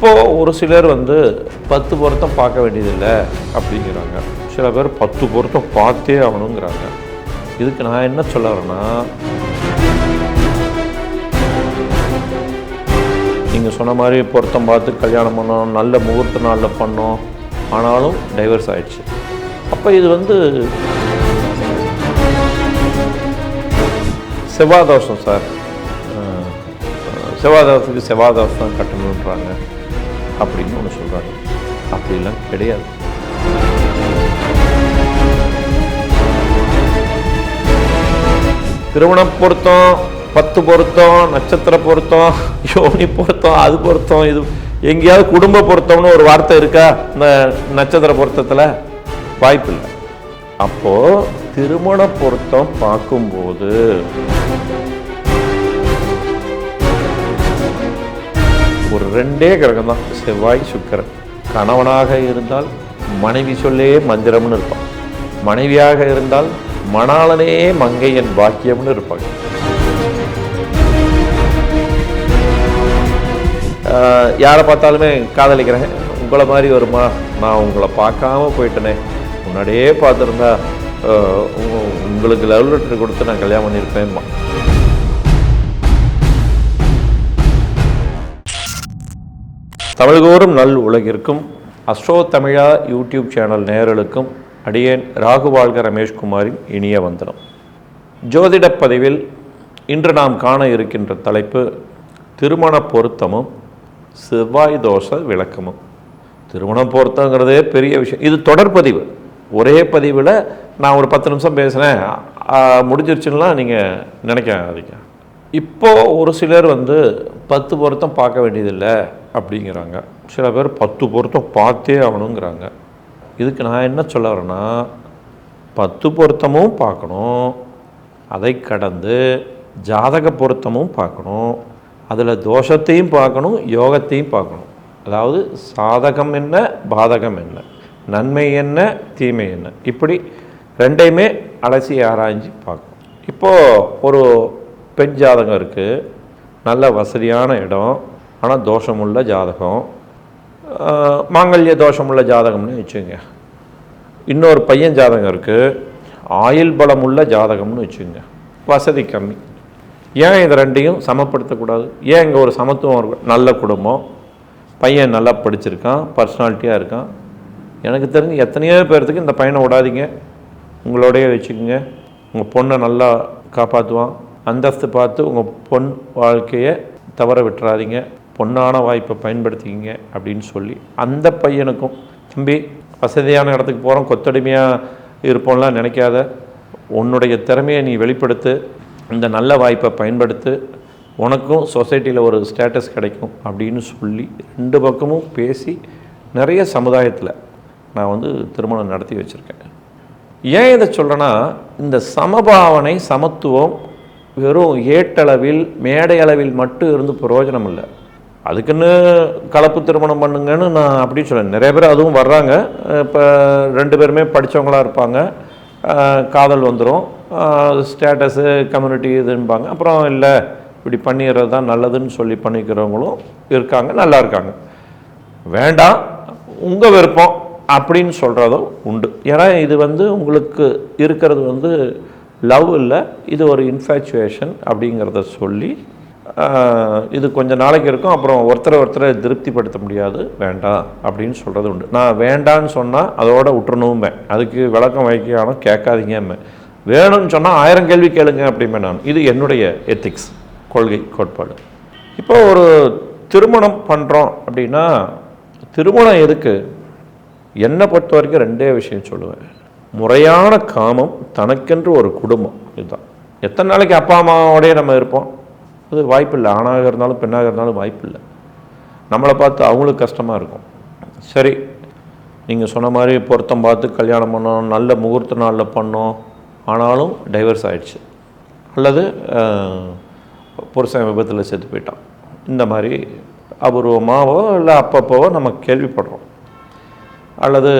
இப்போது ஒரு சிலர் வந்து பத்து பொருத்தம் பார்க்க வேண்டியதில்லை அப்படிங்கிறாங்க. சில பேர் பத்து பொருத்தம் பார்த்தே ஆகணுங்கிறாங்க. இதுக்கு நான் என்ன சொல்ல வரேன்னா நீங்கள் சொன்ன மாதிரி பொருத்தம் பார்த்து கல்யாணம் பண்ணோம் நல்ல முகூர்த்த நாளில் பண்ணோம் ஆனாலும் டைவர்ஸ் ஆயிடுச்சு. அப்போ இது வந்து செவ்வாதோஷம் சார். செவ்வாதோஷத்துக்கு செவ்வாதோஷம் தான் கட்டணுன்றாங்க அப்படின்னு ஒன்று சொல்கிறாங்க அப்படிலாம் கிடையாது. திருமண பொருத்தம் பத்து பொருத்தம் நட்சத்திர பொருத்தம் யோனி பொருத்தம் அது பொருத்தம் இது எங்கேயாவது குடும்ப பொருத்தம்னு ஒரு வார்த்தை இருக்கா? இந்த நட்சத்திர பொருத்தத்தில் வாய்ப்பு இல்லை. அப்போ திருமண பொருத்தம் பார்க்கும்போது ஒரு ரெண்டே கிரகம் தான். செவ்வாய் சுக்கிரன். கணவனாக இருந்தால் மனைவி சொல்லே மந்திரம்னு இருப்பான். மனைவியாக இருந்தால் மணாளனே மங்கையன் பாக்கியம்னு இருப்பாங்க. யாரை பார்த்தாலுமே காதலிக்கிறேன். உங்களை மாதிரி வருமா? நான் உங்களை பார்க்காம போயிட்டேனே. முன்னாடியே பார்த்துருந்தா உங்களுக்கு லவ் லெட்டர் கொடுத்து நான் கல்யாணம் பண்ணியிருப்பேன்மா. தமிழ்கோறும் நல் உலகிற்கும் அஸ்ட்ரோ தமிழா யூடியூப் சேனல் நேரலுக்கும் அடியேன் ராகுவாழ்க ரமேஷ்குமாரின் இனிய வந்தனம். ஜோதிடப் பதிவில் இன்று நாம் காண இருக்கின்ற தலைப்பு திருமண பொருத்தமும் செவ்வாய் தோஷ விளக்கமும். திருமணம் பொருத்தங்கிறதே பெரிய விஷயம். இது தொடர்பதிவு ஒரே பதிவில் நான் ஒரு பத்து நிமிஷம் பேசுகிறேன் முடிஞ்சிருச்சுன்னா நீங்கள் நினைக்காதீங்க. இப்போ ஒரு சிலர் வந்து பத்து பொருத்தம் பார்க்க வேண்டியதில்லை. அப்படிங்கிறாங்க. சில பேர் பத்து பொருத்தம் பார்த்தே ஆகணுங்கிறாங்க. இதுக்கு நான் என்ன சொல்ல வரேன்னா பத்து பொருத்தமும் பார்க்கணும். அதை கடந்து ஜாதக பொருத்தமும் பார்க்கணும். அதில் தோஷத்தையும் பார்க்கணும் யோகத்தையும் பார்க்கணும். அதாவது சாதகம் என்ன பாதகம் என்ன? நன்மை என்ன தீமை என்ன? இப்படி ரெண்டையுமே அலசி ஆராய்ஞ்சு பார்க்கணும். இப்போது ஒரு பெண் ஜாதகம் இருக்குது நல்ல வசதியான இடம். ஆனால் தோஷமுள்ள ஜாதகம் மாங்கல்ய தோஷமுள்ள ஜாதகம்னு வச்சுங்க இன்னொரு பையன் ஜாதகம் இருக்குது ஆயுள் பலமுள்ள ஜாதகம்னு வச்சுங்க வசதி கம்மி. ஏன் இதை ரெண்டையும் சமப்படுத்தக்கூடாது? ஏன் இங்கே ஒரு சமத்துவம் இருக்கும் நல்ல குடும்பம். பையன் நல்லா படிச்சிருக்கான் பர்சனாலிட்டியாக இருக்கான். எனக்கு தெரிஞ்சு எத்தனையோ பேர்த்துக்கு இந்த பையனை விடாதீங்க. உங்களோடையே வச்சுக்கோங்க. உங்கள் பொண்ணை நல்லா காப்பாற்றுவான் அந்தஸ்து பார்த்து உங்கள் பொன் வாழ்க்கையை தவற விட்டுறாதீங்க. பொன்னான வாய்ப்பை பயன்படுத்திக்கிங்க அப்படின்னு சொல்லி அந்த பையனுக்கும் தம்பி வசதியான இடத்துக்கு போகிறோம் கொத்தடிமையாக இருப்போம்லாம் நினைக்காத. உன்னுடைய திறமையை நீ வெளிப்படுத்து. இந்த நல்ல வாய்ப்பை பயன்படுத்து. உனக்கும் சொசைட்டியில் ஒரு ஸ்டேட்டஸ் கிடைக்கும் அப்படின்னு சொல்லி ரெண்டு பக்கமும் பேசி நிறைய சமுதாயத்தில் நான் வந்து திருமணம் நடத்தி வச்சுருக்கேன். ஏன் இதை சொல்கிறேன்னா இந்த சமபாவனை சமத்துவம் வெறும் ஏட்டளவில் மேடை அளவில் மட்டும் இருந்து பிரயோஜனம் இல்லை. அதுக்குன்னு கலப்பு திருமணம் பண்ணுங்கன்னு நான் அப்படி சொல்லேன் நிறைய பேர் அதுவும் வர்றாங்க. இப்போ ரெண்டு பேருமே படித்தவங்களாக இருப்பாங்க. காதல் வந்துடும் ஸ்டேட்டஸு கம்யூனிட்டி இதும்பாங்க அப்புறம் இல்லை இப்படி பண்ணிடுறது தான் நல்லதுன்னு சொல்லி பண்ணிக்கிறவங்களும் இருக்காங்க நல்லா இருக்காங்க. வேண்டாம் உங்கள் விருப்பம் அப்படின்னு சொல்கிறதும் உண்டு. ஏன்னா இது வந்து உங்களுக்கு இருக்கிறது வந்து லவ் இல்லை இது ஒரு இன்ஃபேச்சுவேஷன் அப்படிங்கிறத சொல்லி இது கொஞ்சம் நாளைக்கு இருக்கும். அப்புறம் ஒருத்தரை ஒருத்தரை திருப்திப்படுத்த முடியாது. வேண்டாம் அப்படின்னு சொல்கிறது உண்டு. நான் வேண்டான்னு சொன்னால் அதோட விட்டுறணும்பேன் அதுக்கு விளக்கம் வைக்கணும் கேட்காதீங்க வேணும்னு சொன்னால் ஆயிரம் கேள்வி கேளுங்க அப்படிமே நான். இது என்னுடைய எத்திக்ஸ் கொள்கை கோட்பாடு. இப்போ ஒரு திருமணம் பண்ணுறோம் அப்படின்னா திருமணம் எதுக்கு? என்னை பொறுத்த வரைக்கும் ரெண்டே விஷயம் சொல்லுவேன். முறையான காமம் தனக்கென்று ஒரு குடும்பம். இதுதான். எத்தனை நாளைக்கு அப்பா அம்மாவோடய நம்ம இருப்போம்? அது வாய்ப்பில்லை. ஆணாக இருந்தாலும் பெண்ணாக இருந்தாலும் வாய்ப்பில்லை. நம்மளை பார்த்து அவங்களுக்கு கஷ்டமாக இருக்கும். சரி நீங்கள் சொன்ன மாதிரி பொருத்தம் பார்த்து கல்யாணம் பண்ணோம் நல்ல முகூர்த்த நாளில் பண்ணோம் ஆனாலும் டைவர்ஸ் ஆகிடுச்சு அல்லது புருஷன் விபத்தில் செத்து போயிட்டான். இந்த மாதிரி அபூர்வமாகவோ இல்லை அப்பப்போவோ நம்ம கேள்விப்படுறோம். அல்லது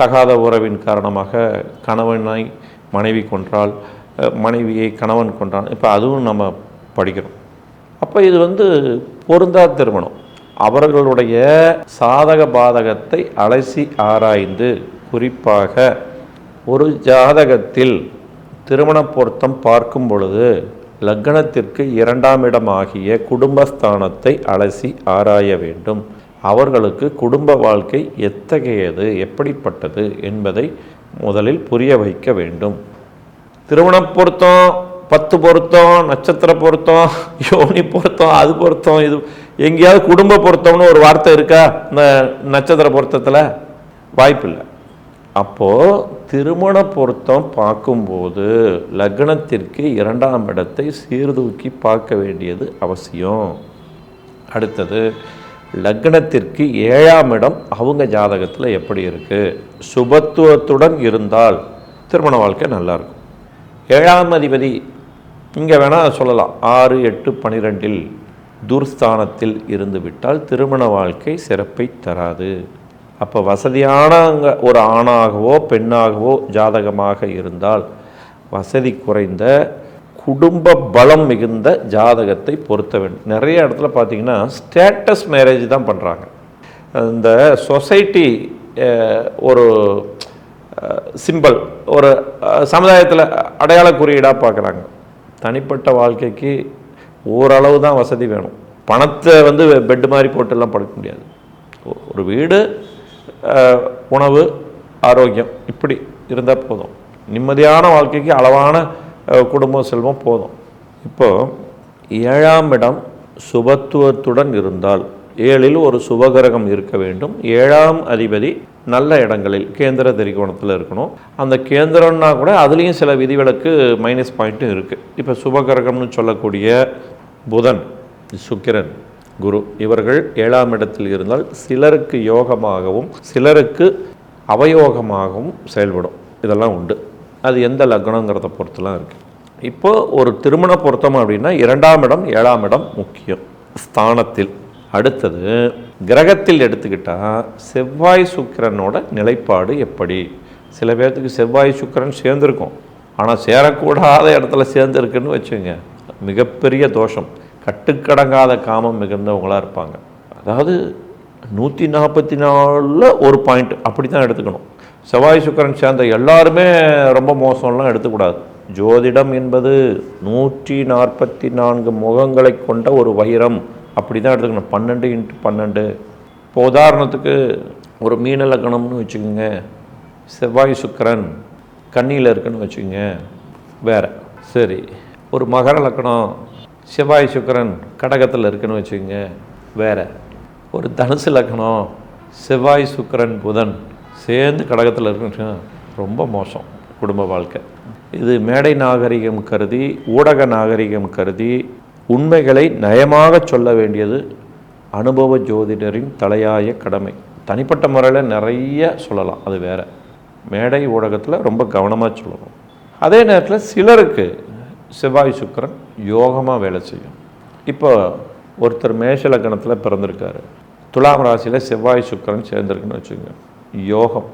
தகாத உறவின் காரணமாக கணவனை மனைவி கொன்றால் மனைவியை கணவன் கொண்டான். இப்போ அதுவும் நம்ம படிக்கிறோம். அப்போ இது வந்து பொருந்தா திருமணம். அவர்களுடைய சாதக பாதகத்தை அலசி ஆராய்ந்து குறிப்பாக ஒரு ஜாதகத்தில் திருமண பொருத்தம் பார்க்கும் பொழுது லக்னத்திற்கு இரண்டாம் இடமாகிய குடும்பஸ்தானத்தை அலசி ஆராய வேண்டும். அவர்களுக்கு குடும்ப வாழ்க்கை எத்தகையது எப்படிப்பட்டது என்பதை முதலில் புரிய வைக்க வேண்டும். திருமண பொருத்தம் பத்து பொருத்தம் நட்சத்திர பொருத்தம் யோனி பொருத்தம் அது பொருத்தம் இது எங்கேயாவது குடும்ப பொருத்தம்னு ஒரு வார்த்தை இருக்கா இந்த நட்சத்திர பொருத்தத்தில்? வாய்ப்பில்லை. அப்போது திருமண பொருத்தம் பார்க்கும்போது லக்னத்திற்கு இரண்டாம் இடத்தை சீர்தூக்கி பார்க்க வேண்டியது அவசியம். அடுத்தது லக்னத்திற்கு ஏழாம் இடம் அவங்க ஜாதகத்தில் எப்படி இருக்குது சுபத்துவத்துடன் இருந்தால் திருமண வாழ்க்கை நல்லாயிருக்கும் ஏழாம் அதிபதி. இங்கே வேணால் சொல்லலாம். ஆறு எட்டு பனிரெண்டில் துர்ஸ்தானத்தில் இருந்துவிட்டால் திருமண வாழ்க்கை சிறப்பை தராது. அப்போ வசதியான அங்கே ஒரு ஆணாகவோ பெண்ணாகவோ ஜாதகமாக இருந்தால் வசதி குறைந்த குடும்ப பலம் மிகுந்த ஜாதகத்தை பொருத்த வேண்டும் நிறைய இடத்துல பார்த்தீங்கன்னா ஸ்டேட்டஸ் மேரேஜ் தான் பண்ணுறாங்க இந்த சொசைட்டி ஒரு சிம்பல் ஒரு சமுதாயத்தில் அடையாள குறியீடாக பார்க்குறாங்க தனிப்பட்ட வாழ்க்கைக்கு ஓரளவு தான் வசதி வேணும். பணத்தை வந்து பெட்டு மாதிரி போட்டுலாம் படுக்க முடியாது. ஒரு வீடு உணவு ஆரோக்கியம் இப்படி இருந்தால் போதும். நிம்மதியான வாழ்க்கைக்கு அளவான குடும்பம் செல்வம் போதும். இப்போது ஏழாம் இடம் சுபத்துவத்துடன் இருந்தால் ஏழில் ஒரு சுபகிரகம் இருக்க வேண்டும். ஏழாம் அதிபதி நல்ல இடங்களில் கேந்திர திரிகோணத்தில் இருக்கணும். அந்த கேந்திரம்னா கூட அதுலேயும் சில விதிவிலக்கு மைனஸ் பாயிண்ட்டும் இருக்குது இப்போ சுபகிரகம்னு சொல்லக்கூடிய புதன் சுக்கிரன் குரு இவர்கள் ஏழாம் இடத்தில் இருந்தால் சிலருக்கு யோகமாகவும் சிலருக்கு அவயோகமாகவும் செயல்படும். இதெல்லாம் உண்டு. அது எந்த லக்னங்கிறத பொறுத்துலாம் இருக்குது இப்போ ஒரு திருமண பொருத்தம் அப்படின்னா இரண்டாம் இடம் ஏழாம் இடம் முக்கியம். ஸ்தானத்தில். அடுத்தது கிரகத்தில் எடுத்துக்கிட்டால் செவ்வாய் சுக்கிரனோட நிலைப்பாடு எப்படி? சில பேர்த்துக்கு செவ்வாய் சுக்கிரன் சேர்ந்துருக்கும். ஆனால் சேரக்கூடாத இடத்துல சேர்ந்துருக்குன்னு வச்சுங்க மிகப்பெரிய தோஷம். கட்டுக்கடங்காத காமம் மிகுந்தவங்களாக இருப்பாங்க. அதாவது நூற்றி நாற்பத்தி நாலில் ஒரு பாயிண்ட் அப்படி தான் எடுத்துக்கணும். செவ்வாய் சுக்கிரன் சேர்ந்த எல்லாருமே ரொம்ப மோசம்லாம் எடுத்துக்கூடாது. ஜோதிடம் என்பது நூற்றி நாற்பத்தி நான்கு முகங்களை கொண்ட ஒரு வைரம். அப்படி தான் எடுத்துக்கணும். பன்னெண்டு இன்ட்டு பன்னெண்டு. இப்போ உதாரணத்துக்கு ஒரு மீன லக்கணம்னு வச்சுக்கோங்க. செவ்வாய் சுக்கிரன் கன்னியில் இருக்குன்னு வச்சுக்கோங்க. வேற. சரி. ஒரு மகர லக்கணம் செவ்வாய் சுக்கரன் கடகத்தில் இருக்குன்னு வச்சுக்கோங்க. வேற. ஒரு தனுசு லக்கணம் செவ்வாய் சுக்கிரன் புதன் சேர்ந்து கடகத்தில் இருக்குன்னு ரொம்ப மோசம் குடும்ப வாழ்க்கை. இது மேடை நாகரிகம் கருதி ஊடக நாகரிகம் கருதி உண்மைகளை நயமாக சொல்ல வேண்டியது அனுபவ ஜோதிடரின் தலையாய கடமை. தனிப்பட்ட முறையில் நிறைய சொல்லலாம் அது வேற. மேடை ஊடகத்தில் ரொம்ப கவனமாக சொல்லணும். அதே நேரத்தில் சிலருக்கு செவ்வாய் சுக்கிரன் யோகமாக வேலை செய்யும். இப்போ ஒருத்தர் மேஷ லக்கணத்தில் பிறந்திருக்காரு. துலாம் ராசியில் செவ்வாய் சுக்கிரன் சேர்ந்திருக்குன்னு வச்சுக்கோங்க. யோகம்.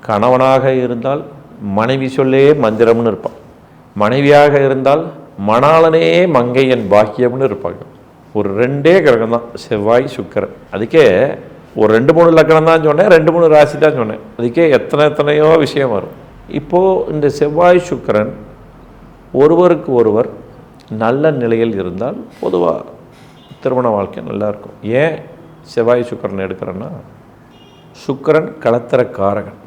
கணவனாக இருந்தால் மனைவி சொல்லே மந்திரம்னு இருப்பான். மனைவியாக இருந்தால் மணாளனே மங்கையன் பாக்கியம்னு இருப்பாங்க. ஒரு ரெண்டே கிரகம் தான் செவ்வாய் சுக்கிரன். அதுக்கே ஒரு ரெண்டு மூணு லக்கணம் தான் சொன்னேன் ரெண்டு மூணு ராசி தான் சொன்னேன். அதுக்கே எத்தனை எத்தனையோ விஷயம் வரும். இப்போது இந்த செவ்வாய் சுக்கிரன் ஒருவருக்கு ஒருவர் நல்ல நிலையில் இருந்தால் பொதுவாக திருமண வாழ்க்கை நல்லாயிருக்கும் ஏன் செவ்வாய் சுக்கரன் எடுக்கிறேன்னா சுக்கிரன் களத்திர காரகன்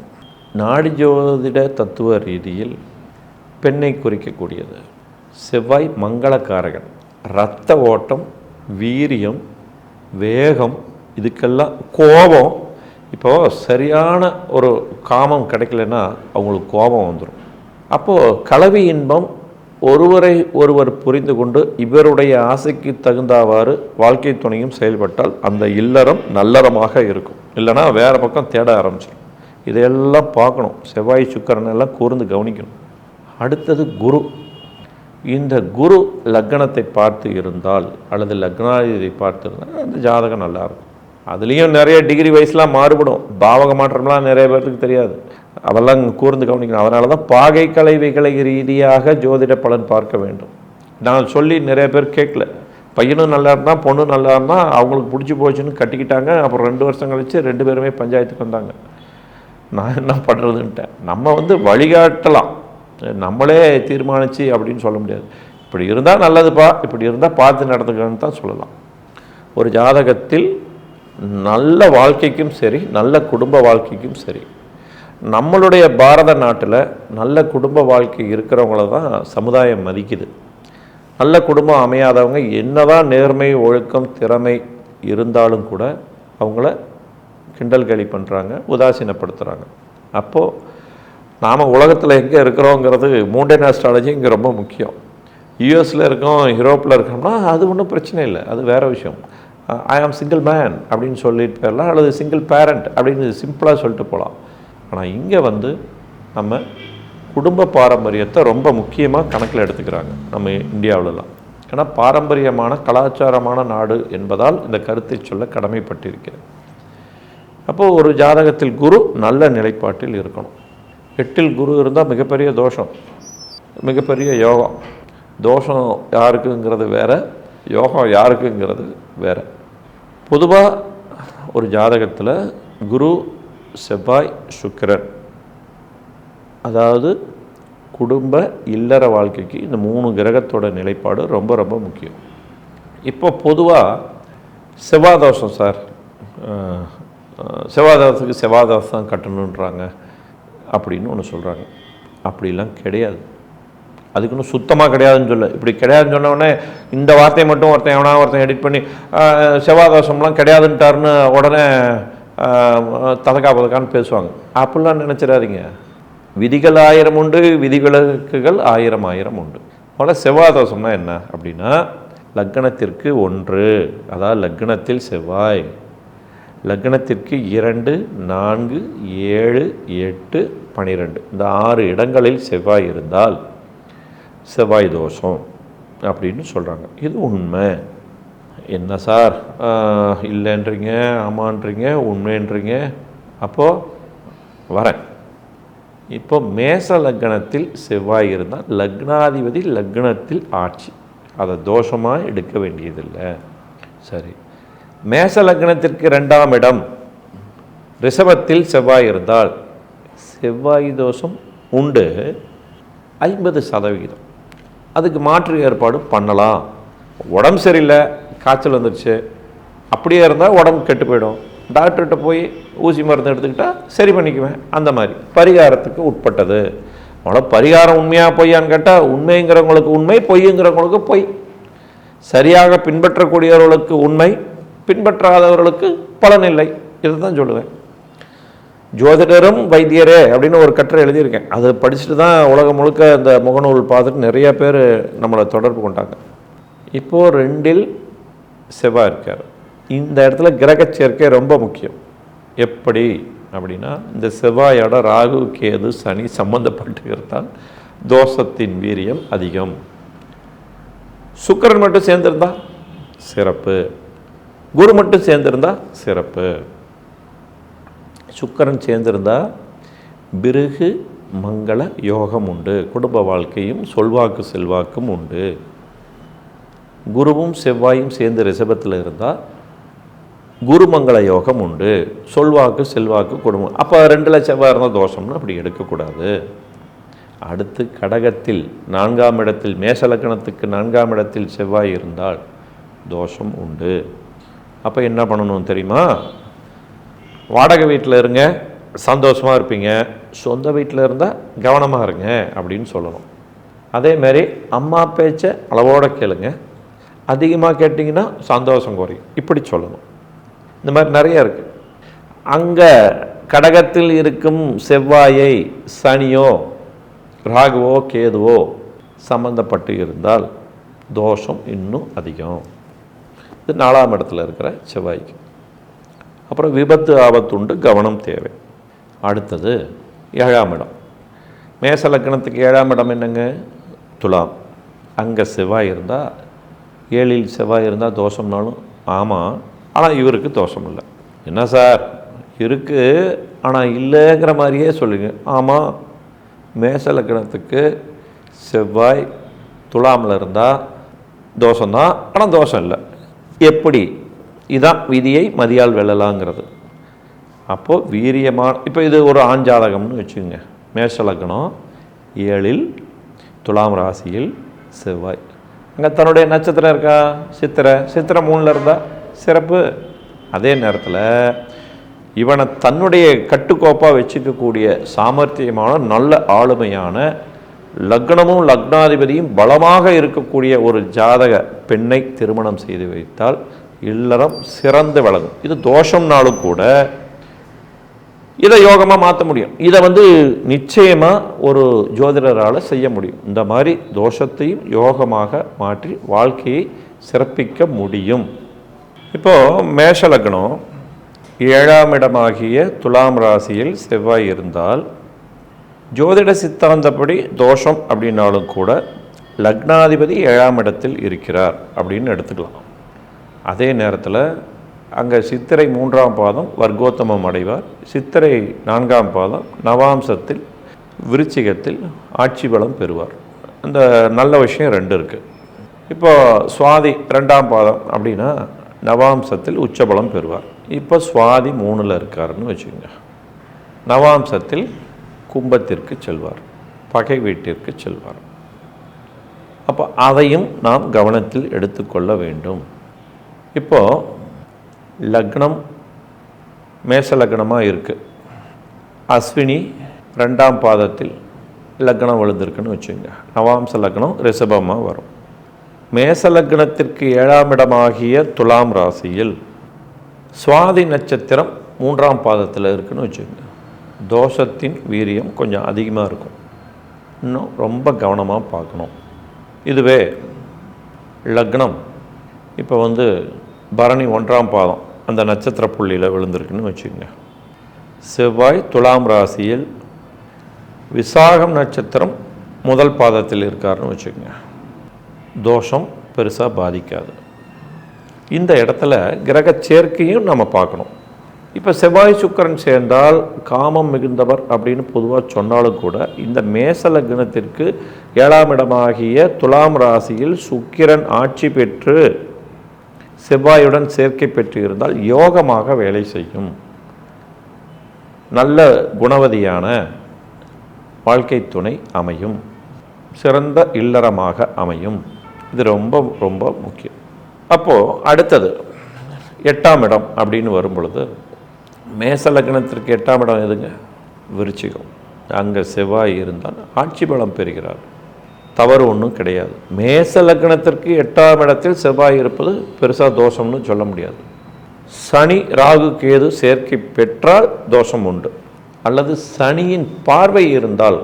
நாடி ஜோதிட தத்துவ ரீதியில் பெண்ணை குறிக்கக்கூடியது. செவ்வாய் மங்களக்காரகன். இரத்த ஓட்டம் வீரியம் வேகம் இதுக்கெல்லாம் கோபம். இப்போ சரியான ஒரு காமம் கிடைக்கலன்னா அவங்களுக்கு கோபம் வந்துடும் அப்போது கலவி இன்பம் ஒருவரை ஒருவர் புரிந்து கொண்டு இவருடைய ஆசைக்கு தகுந்தவாறு வாழ்க்கை துணையும் செயல்பட்டால் அந்த இல்லறம் நல்லறமாக இருக்கும். இல்லைன்னா வேறு பக்கம் தேட ஆரம்பிச்சிடும் இதையெல்லாம் பார்க்கணும். செவ்வாய் சுக்கரன் எல்லாம் கூர்ந்து கவனிக்கணும். அடுத்தது குரு. இந்த குரு லக்னத்தை பார்த்து இருந்தால் அல்லது லக்னாதிபதியை பார்த்து இருந்தால் அந்த ஜாதகம் நல்லாயிருக்கும். அதுலேயும் நிறைய டிகிரி வயசுலாம் மாறுபடும். பாவக மாற்றம்லாம் நிறைய பேர்த்துக்கு தெரியாது. அதெல்லாம் கூர்ந்து கவனிக்கணும். அதனால தான் பாகை கலை விகலை ரீதியாக ஜோதிட பலன் பார்க்க வேண்டும். நான் சொல்லி நிறைய பேர் கேட்கல. பையனும் நல்லா இருந்தால் பொண்ணும் நல்லா இருந்தால் அவங்களுக்கு பிடிச்சி போச்சுன்னு கட்டிக்கிட்டாங்க. அப்புறம் ரெண்டு வருஷம் கழித்து ரெண்டு பேருமே பஞ்சாயத்துக்கு வந்தாங்க. நான் என்ன பண்ணுறதுன்ட்டேன் நம்ம வந்து வழிகாட்டலாம். நம்மளே தீர்மானித்து அப்படின்னு சொல்ல முடியாது. இப்படி இருந்தால் நல்லதுப்பா இப்படி இருந்தால் பார்த்து நடந்துக்கணும்னு தான் சொல்லலாம். ஒரு ஜாதகத்தில் நல்ல வாழ்க்கைக்கும் சரி நல்ல குடும்ப வாழ்க்கைக்கும் சரி நம்மளுடைய பாரத நாட்டில் நல்ல குடும்ப வாழ்க்கை இருக்கிறவங்கள தான் சமுதாயம் மதிக்குது. நல்ல குடும்பம் அமையாதவங்க என்னதான் நேர்மை ஒழுக்கம் திறமை இருந்தாலும் கூட அவங்கள கிண்டல் கேலி பண்ணுறாங்க உதாசீனப்படுத்துகிறாங்க அப்போது நாம் உலகத்தில் எங்கே இருக்கிறோங்கிறது மூண்டன் ஆஸ்ட்ராலஜி இங்கே ரொம்ப முக்கியம். யூஎஸில் இருக்கோம் யூரோப்பில் இருக்கோம்னா அது ஒன்றும் பிரச்சனை இல்லை. அது வேறு விஷயம். ஐ ஆம் சிங்கிள் மேன் அப்படின்னு சொல்லிட்டு போயிடலாம் அல்லது சிங்கிள் பேரண்ட் அப்படின்னு சிம்பிளாக சொல்லிட்டு போகலாம் ஆனால் இங்கே வந்து நம்ம குடும்ப பாரம்பரியத்தை ரொம்ப முக்கியமாக கணக்கில் எடுத்துக்கிறாங்க நம்ம இந்தியாவிலலாம். ஏன்னா பாரம்பரியமான கலாச்சாரமான நாடு என்பதால் இந்த கருத்தை சொல்ல கடமைப்பட்டிருக்கிறேன் அப்போது ஒரு ஜாதகத்தில் குரு நல்ல நிலைப்பாட்டில் இருக்கணும். எட்டில் குரு இருந்தால் மிகப்பெரிய தோஷம். மிகப்பெரிய யோகம். தோஷம் யாருக்குங்கிறது வேறு யோகம் யாருக்குங்கிறது வேறு. பொதுவாக ஒரு ஜாதகத்தில் குரு செவ்வாய் சுக்கிரன். அதாவது குடும்ப இல்லற வாழ்க்கைக்கு இந்த மூணு கிரகத்தோட நிலைப்பாடு ரொம்ப ரொம்ப முக்கியம். இப்போ பொதுவாக செவ்வாதோஷம் சார். அஹ், அஹ், செவ்வாதோஷத்துக்கு செவ்வாதோஷம் தான் கட்டணுன்றாங்க அப்படின்னு ஒன்று சொல்கிறாங்க அப்படிலாம் கிடையாது. அதுக்குன்னு சுத்தமாக கிடையாதுன்னு சொல்ல. இப்படி கிடையாதுன்னு சொன்ன இந்த வார்த்தையை மட்டும் ஒருத்தன் எவனா ஒருத்தன் எடிட் பண்ணி செவ்வாதோஷம்லாம் கிடையாதுன்ட்டாருன்னு உடனே ததக்கா பதக்கான்னு பேசுவாங்க. அப்படிலாம் நினச்சிடாதீங்க. விதிகள் ஆயிரம் உண்டு விதிவிலக்குகள் ஆயிரம் ஆயிரம் உண்டு. முதல்ல செவ்வாதோஷம்னா என்ன அப்படின்னா லக்னத்திற்கு ஒன்று. அதாவது லக்னத்தில் செவ்வாய். லக்னத்திற்கு இரண்டு நான்கு ஏழு எட்டு பனிரெண்டு. இந்த ஆறு இடங்களில் செவ்வாய் இருந்தால் செவ்வாய் தோஷம் அப்படின்னு சொல்கிறாங்க இது உண்மை. என்ன சார்? இல்லைன்றீங்க ஆமான்றீங்க உண்மைன்றீங்க. அப்போது வரேன். இப்போ மேச லக்னத்தில் செவ்வாய் இருந்தால் லக்னாதிபதி லக்னத்தில் ஆட்சி. அதை தோஷமாக எடுக்க வேண்டியதில்லை. சரி. மேச லக்னத்திற்கு ரெண்டாம் இடம். ரிஷபத்தில் செவ்வாய் இருந்தால் செவ்வாய் தோஷம் உண்டு. ஐம்பது சதவிகிதம். அதுக்கு மாற்று ஏற்பாடு பண்ணலாம். உடம்பு சரியில்லை காய்ச்சல் வந்துருச்சு. அப்படியே இருந்தால் உடம்பு கெட்டு போயிடும். டாக்டர்கிட்ட போய் ஊசி மருந்து எடுத்துக்கிட்டால் சரி பண்ணிக்குவேன். அந்த மாதிரி பரிகாரத்துக்கு உட்பட்டது. அவ்வளோ பரிகாரம் உண்மையாக பொய்யான்னு கேட்டால் உண்மைங்கிறவங்களுக்கு உண்மை பொய்யுங்கிறவங்களுக்கு பொய். சரியாக பின்பற்றக்கூடியவர்களுக்கு உண்மை. பின்பற்றாதவர்களுக்கு பலன் இல்லை. இதை தான் சொல்லுவேன். ஜோதிடரும் வைத்தியரே அப்படின்னு ஒரு கட்டுரை எழுதியிருக்கேன். அதை படிச்சுட்டு தான் உலகம் முழுக்க இந்த முகநூல் பார்த்துட்டு நிறைய பேர் நம்மளை தொடர்பு கொண்டாங்க. இப்போது ரெண்டில் செவ்வாய் இருக்கார். இந்த இடத்துல கிரக சேர்க்கை ரொம்ப முக்கியம். எப்படி அப்படின்னா இந்த செவ்வாயோட ராகு கேது சனி சம்மந்தப்பட்டு இருந்தால் தோஷத்தின் வீரியம் அதிகம். சுக்கரன் மட்டும் சேர்ந்திருந்தா சிறப்பு. குரு மட்டும் சேர்ந்துருந்தா சிறப்பு. சுக்கரன் சேர்ந்திருந்தா பிருகு மங்கள யோகம் உண்டு. குடும்ப வாழ்க்கையும் சொல்வாக்கு செல்வாக்கும் உண்டு. குருவும் செவ்வாயும் சேர்ந்து ரிஷபத்தில் இருந்தால் குருமங்கள யோகம் உண்டு. சொல்வாக்கு செல்வாக்கு குடும்பம். அப்போ ரெண்டில் செவ்வாய் இருந்தால் தோஷம்னு அப்படி எடுக்கக்கூடாது. அடுத்து கடகத்தில் நான்காம் இடத்தில் மேசலக்கணத்துக்கு நான்காம் இடத்தில் செவ்வாய் இருந்தால் தோஷம் உண்டு. அப்போ என்ன பண்ணணும் தெரியுமா? வாடகை வீட்டில் இருங்க சந்தோஷமாக இருப்பீங்க. சொந்த வீட்டில் இருந்தால் கவனமாக இருங்க அப்படின்னு சொல்லணும். அதேமாரி அம்மா பேச்சை அளவோடு கேளுங்க. அதிகமாக கேட்டிங்கன்னா சந்தோஷம் குறையும். இப்படி சொல்லணும். இந்த மாதிரி நிறைய இருக்குது அங்கே கடகத்தில் இருக்கும் செவ்வாயை சனியோ ராகுவோ கேதுவோ சம்பந்தப்பட்டு இருந்தால் தோஷம் இன்னும் அதிகம். இது நாலாம் இடத்துல இருக்கிற செவ்வாய்க்கு. அப்புறம் விபத்து ஆபத்துண்டு கவனம் தேவை. அடுத்தது ஏழாம் இடம். மேச லக்கணத்துக்கு ஏழாம் இடம் என்னங்க? துலாம். அங்கே செவ்வாய் இருந்தால் ஏழில் செவ்வாய் இருந்தால் தோஷம்னாலும் ஆமாம் ஆனால் இவருக்கு தோஷம் இல்லை. என்ன சார்? இருக்குது ஆனால் இல்லைங்கிற மாதிரியே சொல்லுங்க. ஆமாம் மேச லக்கணத்துக்கு செவ்வாய் துலாமில் இருந்தால் தோஷம்தான் ஆனால் தோஷம் இல்லை. எப்படி? இதான் விதியை மதியால் வெல்லலாங்கிறது. அப்போது வீரியமான இப்போ இது ஒரு ஆஞ்சாதகம்னு வச்சுக்கோங்க. மேஷ லக்னம் ஏழில் துலாம் ராசியில் செவ்வாய். அங்கே தன்னுடைய நட்சத்திரம் இருக்கா? சித்திரை. சித்திரை மூணில் இருந்தால் சிறப்பு. அதே நேரத்தில் இவனை தன்னுடைய கட்டுக்கோப்பாக வச்சுக்கக்கூடிய சாமர்த்தியமான நல்ல ஆளுமையான லக்னமும் லக்னாதிபதியும் பலமாக இருக்கக்கூடிய ஒரு ஜாதக பெண்ணை திருமணம் செய்து வைத்தால் இல்லறம் சிறந்து விளங்கும். இது தோஷம்னாலும் கூட இதை யோகமாக மாற்ற முடியும். இதை வந்து நிச்சயமாக ஒரு ஜோதிடரால் செய்ய முடியும். இந்த மாதிரி தோஷத்தையும் யோகமாக மாற்றி வாழ்க்கையை சிறப்பிக்க முடியும். இப்போது மேஷ லக்னம் ஏழாம் இடமாகிய துலாம் ராசியில் செவ்வாய் இருந்தால் ஜோதிட சித்தாந்தப்படி தோஷம் அப்படின்னாலும் கூட லக்னாதிபதி ஏழாம் இடத்தில் இருக்கிறார் அப்படின்னு எடுத்துக்கலாம். அதே நேரத்தில் அங்கே சித்திரை மூன்றாம் பாதம் வர்க்கோத்தமம் அடைவார். சித்திரை நான்காம் பாதம் நவாம்சத்தில் விருச்சிகத்தில் ஆட்சி பலம் பெறுவார். அந்த நல்ல விஷயம் ரெண்டு இருக்குது இப்போ சுவாதி ரெண்டாம் பாதம் அப்படின்னா நவாம்சத்தில் உச்சபலம் பெறுவார். இப்போ சுவாதி மூணில் இருக்காருன்னு வச்சுக்கோங்க. நவாம்சத்தில் கும்பத்திற்கு செல்வார் பகை வீட்டிற்கு செல்வார். அப்போ அதையும் நாம் கவனத்தில் எடுத்துக்கொள்ள வேண்டும். இப்போது லக்னம் மேச லக்னமாக இருக்குது அஸ்வினி ரெண்டாம் பாதத்தில் லக்னம் விழுந்திருக்குன்னு வச்சுங்க. நவாம்ச லக்னம் ரிஷபமாக வரும். மேச லக்னத்திற்கு ஏழாம் இடமாகிய துலாம் ராசியில் சுவாதி நட்சத்திரம் மூன்றாம் பாதத்தில் இருக்குன்னு வச்சுக்கோங்க தோஷத்தின் வீரியம் கொஞ்சம் அதிகமாக இருக்கும். இன்னும் ரொம்ப கவனமாக பார்க்கணும். இதுவே லக்னம். இப்போ வந்து பரணி ஒன்றாம் பாதம் அந்த நட்சத்திர புள்ளியில் விழுந்திருக்குன்னு வச்சுக்கோங்க. செவ்வாய் துலாம் ராசியில் விசாகம் நட்சத்திரம் முதல் பாதத்தில் இருக்காருன்னு வச்சுக்கோங்க. தோஷம் பெருசாக பாதிக்காது. இந்த இடத்துல கிரக சேர்க்கையும் நம்ம பார்க்கணும். இப்போ செவ்வாய் சுக்கரன் சேர்ந்தால் காமம் மிகுந்தவர் அப்படின்னு பொதுவாக சொன்னாலும் கூட இந்த மேச லக்னத்திற்கு ஏழாம் இடமாகிய துலாம் ராசியில் சுக்கிரன் ஆட்சி பெற்று செவ்வாயுடன் சேர்க்கை பெற்று இருந்தால் யோகமாக வேலை செய்யும். நல்ல குணவதியான வாழ்க்கை துணை அமையும். சிறந்த இல்லறமாக அமையும். இது ரொம்ப ரொம்ப முக்கியம். அப்போது அடுத்தது எட்டாம் இடம் அப்படின்னு வரும் பொழுது மேச லக்னத்திற்கு எட்டாம் இடம் எதுங்க? விருச்சிகம். அங்கே செவ்வாய் இருந்தால் ஆட்சி பலம் பெறுகிறார். தவறு ஒன்றும் கிடையாது. மேச லக்னத்திற்கு எட்டாம் இடத்தில் செவ்வாய் இருப்பது பெருசாக தோஷம்னு சொல்ல முடியாது. சனி ராகு கேது சேர்க்கை பெற்றால் தோஷம் உண்டு. அல்லது சனியின் பார்வை இருந்தால்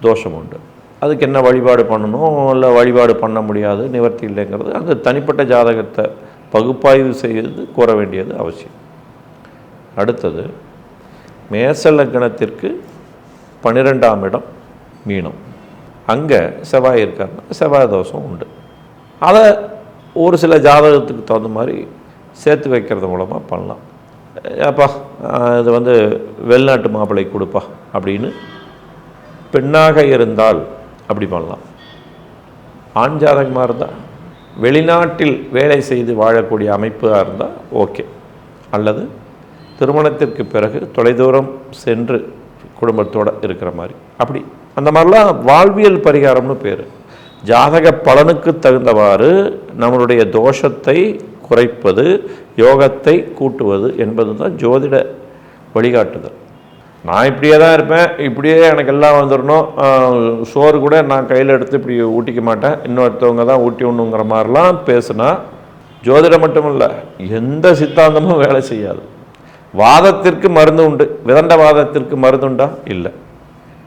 தோஷம் உண்டு. அதுக்கு என்ன வழிபாடு பண்ணணும்? இல்லை வழிபாடு பண்ண முடியாது நிவர்த்தி இல்லைங்கிறது அந்த தனிப்பட்ட ஜாதகத்தை பகுப்பாய்வு செய்து கூற வேண்டியது அவசியம். அடுத்தது மேச லக்னத்திற்கு பன்னிரெண்டாம் இடம் மீனம். அங்கே செவ்வாய் இருக்காருன்னா செவ்வாய் தோஷம் உண்டு. அதை ஒரு சில ஜாதகத்துக்கு தகுந்த மாதிரி சேர்த்து வைக்கிறது மூலமாக பண்ணலாம். அப்பா இது வந்து வெளிநாட்டு மாப்பிள்ளை கொடுப்பா அப்படின்னு பெண்ணாக இருந்தால் அப்படி பண்ணலாம். ஆண் ஜாதகமாக இருந்தால் வெளிநாட்டில் வேலை செய்து வாழக்கூடிய அமைப்பாக இருந்தால் ஓகே. அல்லது திருமணத்திற்கு பிறகு தொலைதூரம் சென்று குடும்பத்தோடு இருக்கிற மாதிரி. அப்படி. அந்த மாதிரிலாம் வாழ்வியல் பரிகாரம்னு பேர். ஜாதக பலனுக்கு தகுந்தவாறு நம்மளுடைய தோஷத்தை குறைப்பது யோகத்தை கூட்டுவது என்பது தான் ஜோதிட வழிகாட்டுதல். நான் இப்படியே தான் இருப்பேன். இப்படியே எனக்கு எல்லாம் வந்துடணும் சோறு கூட நான் கையில் எடுத்து இப்படி ஊட்டிக்க மாட்டேன். இன்னொருத்தவங்க தான் ஊட்டி ஒன்றுங்கிற மாதிரிலாம் பேசுனா ஜோதிடம் மட்டும் இல்லை எந்த சித்தாந்தமும் வேலை செய்யாது. வாதத்திற்கு மருந்து உண்டு. விதண்ட வாதத்திற்கு மருந்து உண்டா? இல்லை.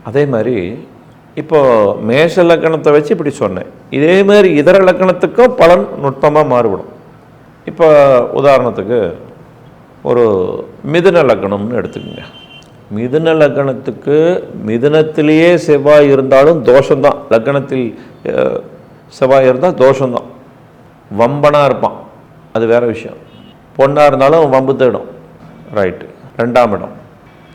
அதே மாதிரி இப்போது மேஷ லக்கணத்தை வச்சு இப்படி சொன்னேன். இதே மாதிரி இதர லக்கணத்துக்கும் பலன் நுட்பமாக மாறுபடும். இப்போ உதாரணத்துக்கு ஒரு மிதுன லக்கணம்னு எடுத்துக்கோங்க. மிதுன லக்கணத்துக்கு மிதுனத்திலேயே செவ்வாய் இருந்தாலும் தோஷம்தான். லக்கணத்தில் செவ்வாய் இருந்தால் தோஷம்தான். வம்பனாக இருப்பான். அது வேற விஷயம். பொண்ணாக இருந்தாலும் வம்பு தேடும். ரைட்டு ரெண்டாம் இடம்.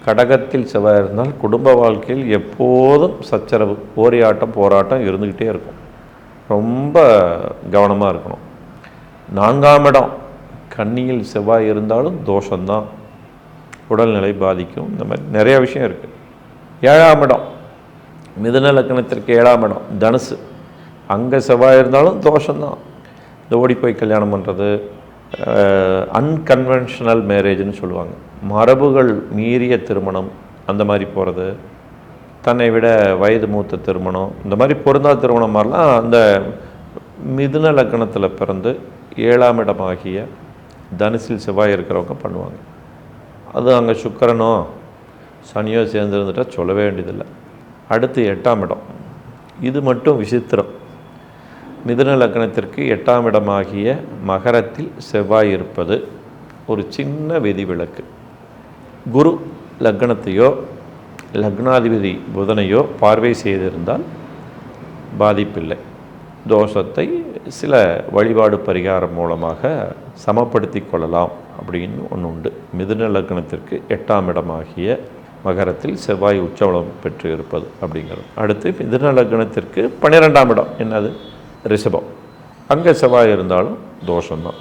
கடகத்தில் செவ்வாய் இருந்தால் குடும்ப வாழ்க்கையில் எப்போதும் சச்சரவு ஓரியாட்டம் போராட்டம் இருந்துக்கிட்டே இருக்கும். ரொம்ப கவனமாக இருக்கணும். நான்காம் இடம். கண்ணியில் செவ்வாய் இருந்தாலும் தோஷம்தான். உடல்நிலை பாதிக்கும். இந்த மாதிரி நிறையா விஷயம் இருக்குது ஏழாம் இடம். மிதுன லக்கணத்திற்கு ஏழாம் இடம். தனுசு. அங்கே செவ்வாய் இருந்தாலும் தோஷம்தான். இந்த ஓடி போய் கல்யாணம் பண்ணுறது அன்கன்வென்ஷனல் மேரேஜ்னு சொல்லுவாங்க. மரபுகள் மீறிய திருமணம் அந்த மாதிரி போகிறது தன்னை விட வயது மூத்த திருமணம் இந்த மாதிரி பொருந்தா திருமணம் மாதிரிலாம் அந்த மிதுன லக்னத்தில் பிறந்து ஏழாம் இடமாகிய தனுசில் செவ்வாய் இருக்கிறவங்க பண்ணுவாங்க. அது அங்கே சுக்கிரனோ சனியோ சேர்ந்துருந்துட்டால் சொல்லவே வேண்டியதில்லை. அடுத்து எட்டாம் இடம். இது மட்டும் விசித்திரம். மிதுன லக்னத்திற்கு எட்டாம் இடமாகிய மகரத்தில் செவ்வாய் இருப்பது ஒரு சின்ன விதிவிலக்கு. குரு லக்னத்தையோ லக்னாதிபதி புதனையோ பார்வை செய்திருந்தால் பாதிப்பில்லை. தோஷத்தை சில வழிபாடு பரிகாரம் மூலமாக சமப்படுத்தி கொள்ளலாம் அப்படின்னு ஒன்று உண்டு. மிதுன லக்னத்திற்கு எட்டாம் இடமாகிய மகரத்தில் செவ்வாய் உச்சவளம் பெற்று இருப்பது அப்படிங்கிறது. அடுத்து மிதுன லக்னத்திற்கு பன்னிரெண்டாம் இடம். என்னது? ரிஷபம். அங்கே செவ்வாய் இருந்தாலும் தோஷம்தான்.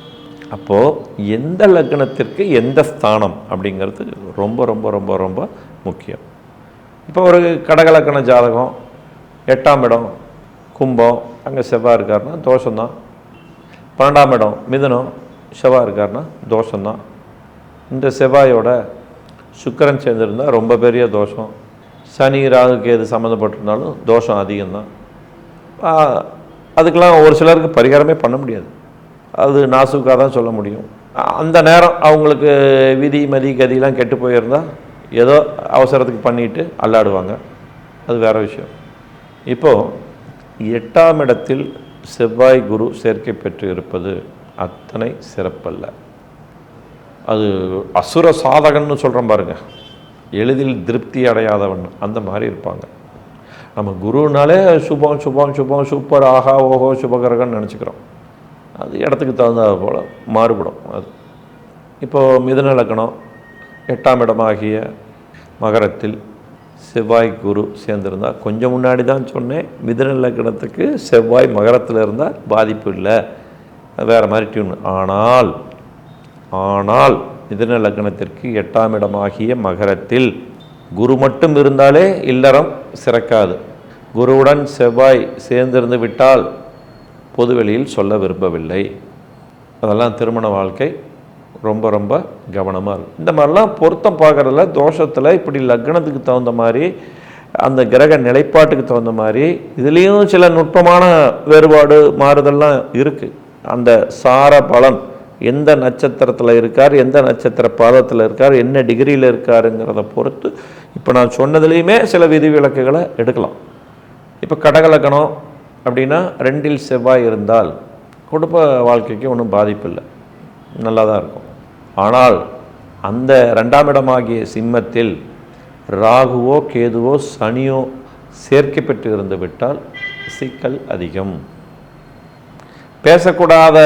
அப்போது எந்த லக்னத்திற்கு எந்த ஸ்தானம் அப்படிங்கிறது ரொம்ப ரொம்ப ரொம்ப ரொம்ப முக்கியம். இப்போ ஒரு கடகலக்கண ஜாதகம் எட்டாம் இடம் கும்பம் அங்கே செவ்வாய் இருக்காருன்னா தோஷம்தான். பன்னெண்டாம் இடம் மிதனம் செவ்வாய் இருக்காருன்னா தோஷம்தான். இந்த செவ்வாயோட சுக்கிரன் சேர்ந்துருந்தால் ரொம்ப பெரிய தோஷம். சனி ராகுக்கு எது சம்மந்தப்பட்டிருந்தாலும் தோஷம் அதிகம்தான். அதுக்கெலாம் அதுக்கெல்லாம் ஒரு சிலருக்கு பரிகாரமே பண்ண முடியாது. அது நாசுக்காக தான் சொல்ல முடியும். அந்த நேரம் அவங்களுக்கு விதி மதி கதியெல்லாம் கெட்டு போயிருந்தால் ஏதோ அவசரத்துக்கு பண்ணிட்டு அல்லாடுவாங்க. அது வேறு விஷயம். இப்போது எட்டாம் இடத்தில் செவ்வாய் குரு சேர்க்கை பெற்று இருப்பது அத்தனை சிறப்பல்ல. அது அசுர சாதகன்னு சொல்கிறோம் பாருங்கள் எளிதில் திருப்தி அடையாதவன் அந்த மாதிரி இருப்பாங்க. நம்ம குருனாலே சுபம் சுபம் சுபம் சூப்பர் ஆஹா ஓஹோ சுபகரகன்னு நினச்சிக்கிறோம். அது இடத்துக்கு தகுந்த போல் மாறுபடும் அது. இப்போது மிதுனலக்கணம் எட்டாம் இடமாகிய மகரத்தில் செவ்வாய் குரு சேர்ந்திருந்தால் கொஞ்சம் முன்னாடி தான் சொன்னேன் மிதுனலக்கணத்துக்கு செவ்வாய் மகரத்தில் இருந்தால் பாதிப்பு இல்லை. வேறு மாதிரி டியூன் ஆனால் ஆனால் மிதினலக்ணத்திற்கு எட்டாம் இடமாகிய மகரத்தில் குரு மட்டும் இருந்தாலே இல்லறம் சிறக்காது. குருவுடன் செவ்வாய் சேர்ந்திருந்து விட்டால் பொதுவெளியில் சொல்ல விரும்பவில்லை. அதெல்லாம் திருமண வாழ்க்கை ரொம்ப ரொம்ப கவனமாக இருக்கும் இந்த மாதிரிலாம் பொருத்தம் பார்க்குறதுல தோஷத்தில் இப்படி லக்னத்துக்கு தகுந்த மாதிரி அந்த கிரக நிலைப்பாட்டுக்கு தகுந்த மாதிரி இதுலேயும் சில நுட்பமான வேறுபாடு மாறுதல்லாம் இருக்குது அந்த சார பலன் எந்த நட்சத்திரத்தில் இருக்கார் எந்த நட்சத்திர பாதத்தில் இருக்கார் என்ன டிகிரியில் இருக்காருங்கிறத பொறுத்து இப்போ நான் சொன்னதுலேயுமே சில விதிவிலக்குகளை எடுக்கலாம். இப்போ கடகலக்கணம் அப்படின்னா ரெண்டில் செவ்வாய் இருந்தால் குடும்ப வாழ்க்கைக்கு ஒன்றும் பாதிப்பு இல்லை நல்லா தான் இருக்கும். ஆனால் அந்த ரெண்டாம் இடமாகிய சிம்மத்தில் ராகுவோ கேதுவோ சனியோ சேர்க்கப்பட்டு இருந்து விட்டால் சிக்கல் அதிகம். பேசக்கூடாத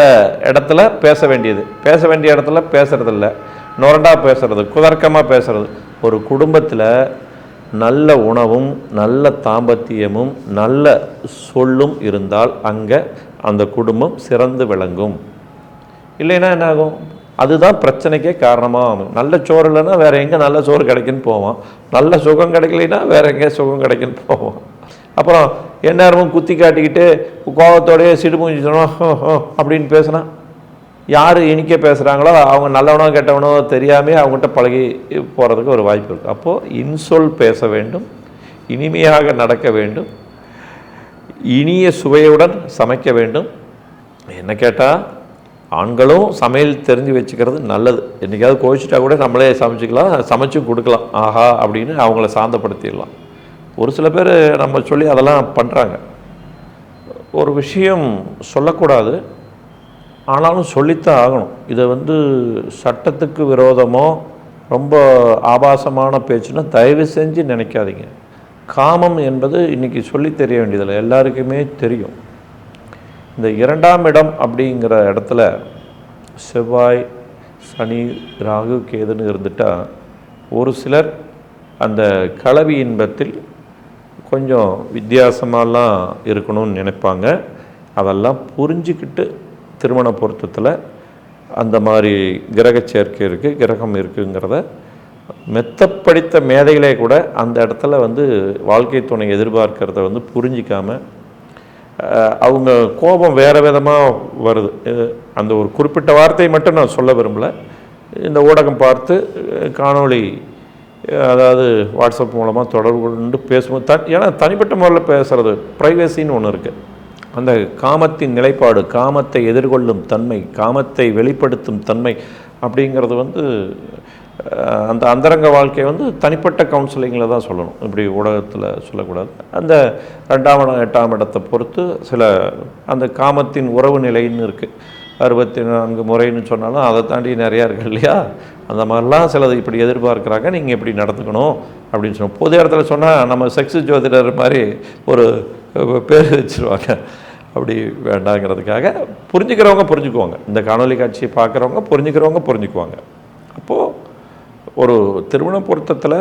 இடத்துல பேச வேண்டியது. பேச வேண்டிய இடத்துல பேசுறதில்ல. நொரண்டா பேசுறது குதர்க்கமாக பேசுறது. ஒரு குடும்பத்தில் நல்ல உணவும் நல்ல தாம்பத்தியமும் நல்ல சொல்லும் இருந்தால் அங்கே அந்த குடும்பம் சிறந்து விளங்கும். இல்லைன்னா என்னாகும்? அதுதான் பிரச்சனைக்கே காரணமாக ஆகும். நல்ல சோறு இல்லைன்னா வேறு எங்கே நல்ல சோறு கிடைக்குன்னு போவான். நல்ல சுகம் கிடைக்கலைன்னா வேறு எங்கே சுகம் கிடைக்குன்னு போவோம் அப்புறம் எந்நேரமும் குத்தி காட்டிக்கிட்டு கோபத்தோடய சிடுமூஞ்சி அப்படின்னு பேசுனா யார் இனிக்க பேசுகிறாங்களோ அவங்க நல்லவனோ கெட்டவனோ தெரியாமே அவங்ககிட்ட பழகி போகிறதுக்கு ஒரு வாய்ப்பு இருக்குது அப்போது இன்சொல் பேச வேண்டும் இனிமையாக நடக்க வேண்டும் இனிய சுவையுடன் சமைக்க வேண்டும். என்ன கேட்டால் ஆண்களும் சமையல் தெரிஞ்சு வச்சுக்கிறது நல்லது. என்றைக்காவது கோவிச்சிட்டா கூட நம்மளே சமைச்சிக்கலாம் சமைச்சும் கொடுக்கலாம். ஆஹா அப்படின்னு அவங்கள சாந்தப்படுத்திடலாம். ஒரு சில பேர் நம்ம சொல்லி அதெல்லாம் பண்ணுறாங்க ஒரு விஷயம் சொல்லக்கூடாது. ஆனாலும் சொல்லித்தான் ஆகணும். இதை வந்து சட்டத்துக்கு விரோதமோ ரொம்ப ஆபாசமான பேச்சுன்னா தயவு செஞ்சு நினைக்காதீங்க. காமம் என்பது இன்றைக்கி சொல்லி தெரிய வேண்டியதில்லை. எல்லாருக்குமே தெரியும். இந்த இரண்டாம் இடம் அப்படிங்கிற இடத்துல செவ்வாய் சனி ராகு கேதுன்னு இருந்துட்டால் ஒரு சிலர் அந்த கலவி இன்பத்தில் கொஞ்சம் வித்தியாசமாலாம் இருக்கணும்னு நினைப்பாங்க. அதெல்லாம் புரிஞ்சுக்கிட்டு திருமண பொருத்தத்தில் அந்த மாதிரி கிரக சேர்க்கை இருக்குது கிரகம் இருக்குங்கிறத மெத்தப்படித்த மேதைகளே கூட அந்த இடத்துல வந்து வாழ்க்கை துணை எதிர்பார்க்கிறத வந்து புரிஞ்சிக்காமல் அவங்க கோபம் வேறு விதமாக வருது. அந்த ஒரு குறிப்பிட்ட வார்த்தையை மட்டும் நான் சொல்ல விரும்பலை. இந்த ஊடகம் பார்த்து காணொளி அதாவது வாட்ஸ்அப் மூலமாக தொடர்பு கொண்டு பேசும்போது த ஏன்னா தனிப்பட்ட முறையில் பேசுகிறது ப்ரைவசின்னு ஒன்று இருக்குது அந்த காமத்தின் நிலைப்பாடு காமத்தை எதிர்கொள்ளும் தன்மை காமத்தை வெளிப்படுத்தும் தன்மை அப்படிங்கிறது வந்து அந்த அந்தரங்க வாழ்க்கையை வந்து தனிப்பட்ட கவுன்சிலிங்கில் தான் சொல்லணும். இப்படி ஊடகத்தில் சொல்லக்கூடாது. அந்த ரெண்டாம் இடம் எட்டாம் இடத்தை பொறுத்து சில அந்த காமத்தின் உறவு நிலைன்னு இருக்குது அறுபத்தி நான்கு முறைன்னு சொன்னாலும் அதை தாண்டி நிறையா இருக்கு இல்லையா? அந்த மாதிரிலாம் சிலது இப்படி எதிர்பார்க்குறாங்க. நீங்கள் இப்படி நடந்துக்கணும் அப்படின்னு சொன்னோம் பொது இடத்துல சொன்னால் நம்ம செக்ஸ் ஜோதிடர் மாதிரி ஒரு பேர் வச்சிருவாங்க. அப்படி வேண்டாங்கிறதுக்காக புரிஞ்சுக்கிறவங்க புரிஞ்சுக்குவாங்க. இந்த காணொளி காட்சியை பார்க்குறவங்க புரிஞ்சுக்கிறவங்க புரிஞ்சுக்குவாங்க. அப்போது ஒரு திருமண பொருத்தத்தில்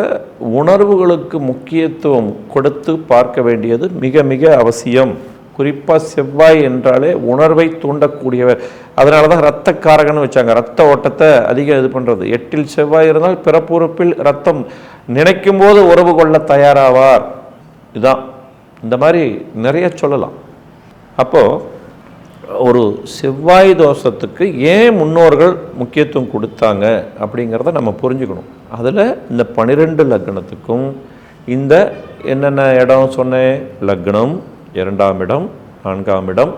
உணர்வுகளுக்கு முக்கியத்துவம் கொடுத்து பார்க்க வேண்டியது மிக மிக அவசியம். குறிப்பாக செவ்வாய் என்றாலே உணர்வை தூண்டக்கூடியவர். அதனால தான் ரத்தக்காரகன்னு வச்சாங்க. ரத்த ஓட்டத்தை அதிகம் இது பண்ணுறது எட்டில் செவ்வாய் இருந்தால் பிறப்புறுப்பில் ரத்தம் நினைக்கும் போது உறவு கொள்ள தயாராவார். இதுதான் இந்த மாதிரி நிறைய சொல்லலாம். அப்போது ஒரு செவ்வாய் தோஷத்துக்கு ஏன் முன்னோர்கள் முக்கியத்துவம் கொடுத்தாங்க அப்படிங்கிறத நம்ம புரிஞ்சுக்கணும். அதில் இந்த பன்னிரெண்டு லக்னத்துக்கும் இந்த என்னென்ன இடம் சொன்னேன்? லக்னம். இரண்டாம் இடம் நான்காம் இடம்.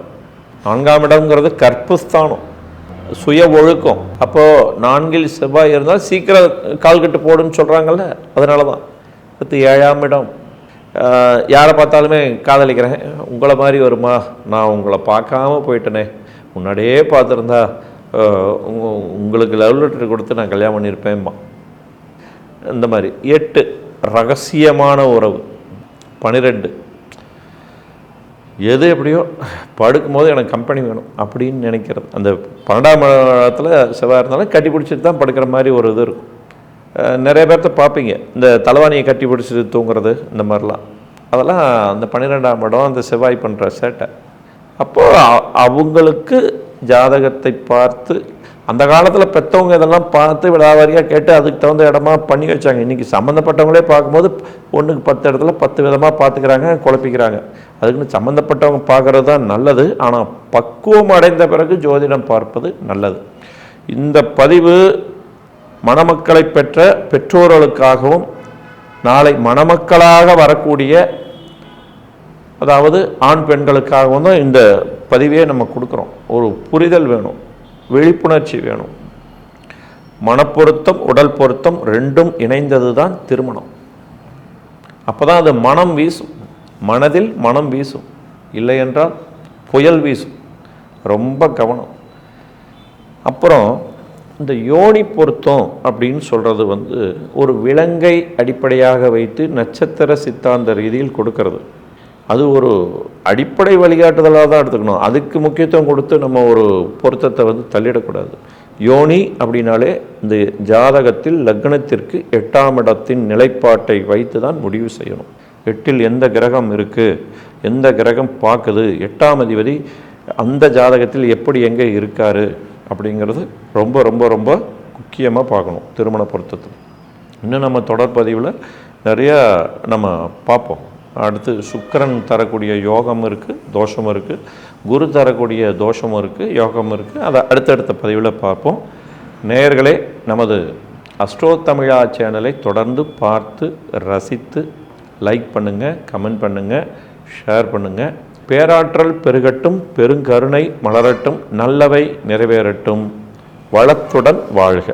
நான்காம் இடம்ங்கிறது கற்பஸ்தானம் சுய ஒழுக்கம். அப்போது நான்கில் செவ்வாய் இருந்தால் சீக்கிரம் கால்கட்டு போடுன்னு சொல்கிறாங்கல்ல அதனால தான் அடுத்து ஏழாம் இடம். யாரை பார்த்தாலுமே காதலிக்கிறேன். உங்களை மாதிரி வருமா நான் உங்களை பார்க்காம போயிட்டேனே. முன்னாடியே பார்த்துருந்தா உங்களுக்கு லவ் லெட்டர் கொடுத்து நான் கல்யாணம் பண்ணியிருப்பேன்மா இந்த மாதிரி. எட்டு ரகசியமான உறவு. பனிரெண்டு எது எப்படியோ படுக்கும் போது எனக்கு கம்பெனி வேணும் அப்படின்னு நினைக்கிறது. அந்த பன்னெண்டாம் இடத்துல செவ்வாய் இருந்தாலும் கட்டி பிடிச்சிட்டு தான் படுக்கிற மாதிரி ஒரு இது இருக்கும். நிறைய பேர்த்த பார்ப்பீங்க. இந்த தலைவாணியை கட்டி பிடிச்சிட்டு தூங்குறது இந்த மாதிரிலாம். அதெல்லாம் அந்த பன்னிரெண்டாம் இடம் அந்த செவ்வாய் பண்ணுற சேட்டை. அப்போது அவங்களுக்கு ஜாதகத்தை பார்த்து அந்த காலத்தில் பெற்றவங்க இதெல்லாம் பார்த்து விடாவாரியாக கேட்டு அதுக்கு தகுந்த இடமா பண்ணி வச்சாங்க. இன்றைக்கி சம்மந்தப்பட்டவங்களே பார்க்கும்போது ஒன்றுக்கு பத்து இடத்துல பத்து விதமாக பார்த்துக்கிறாங்க குழப்பிக்கிறாங்க. அதுக்குன்னு சம்மந்தப்பட்டவங்க பார்க்குறது தான் நல்லது. ஆனால் பக்குவம் அடைந்த பிறகு ஜோதிடம் பார்ப்பது நல்லது. இந்த பதிவு மணமக்களை பெற்ற பெற்றோர்களுக்காகவும் நாளை மணமக்களாக வரக்கூடிய அதாவது ஆண் பெண்களுக்காகவும் தான் இந்த பதிவே நம்ம கொடுக்குறோம். ஒரு புரிதல் வேணும். விழிப்புணர்ச்சி வேணும். மனப்பொருத்தம் உடல் பொருத்தம் ரெண்டும் இணைந்தது தான் திருமணம். அப்போ தான் அது மனம் வீசும். மனதில் மனம் வீசும். இல்லை என்றால் புயல் வீசும். ரொம்ப கவனம். அப்புறம் இந்த யோனி பொருத்தம் அப்படின்னு சொல்கிறது வந்து ஒரு விலங்கை அடிப்படையாக வைத்து நட்சத்திர சித்தாந்த ரீதியில் கொடுக்கறது. அது ஒரு அடிப்படை வழிகாட்டுதலாக தான் எடுத்துக்கணும். அதுக்கு முக்கியத்துவம் கொடுத்து நம்ம ஒரு பொருத்தத்தை வந்து தள்ளிடக்கூடாது. யோனி அப்படின்னாலே இந்த ஜாதகத்தில் லக்னத்திற்கு எட்டாம் இடத்தின் நிலைப்பாட்டை வைத்து தான் முடிவு செய்யணும். எட்டில் எந்த கிரகம் இருக்குது எந்த கிரகம் பார்க்குது? எட்டாம் அதிபதி அந்த ஜாதகத்தில் எப்படி எங்கே இருக்கார்? அப்படிங்கிறது ரொம்ப ரொம்ப ரொம்ப முக்கியமாக பார்க்கணும் திருமண பொருத்தத்தில். இன்னும் நம்ம தொடர்பதிவில் நிறையா நம்ம பார்ப்போம். அடுத்து சுக்கிரன் தரக்கூடிய யோகம் இருக்குது தோஷம் இருக்குது குரு தரக்கூடிய தோஷமும் இருக்குது யோகம் இருக்குது அதை அடுத்தடுத்த பதிவில் பார்ப்போம். நேயர்களே நமது அஸ்ட்ரோ தமிழா சேனலை தொடர்ந்து பார்த்து ரசித்து லைக் பண்ணுங்கள் கமெண்ட் பண்ணுங்கள் ஷேர் பண்ணுங்கள் பேராற்றல் பெருகட்டும் பெருங்கருணை மலரட்டும் நல்லவை நிறைவேறட்டும். வளத்துடன் வாழ்க.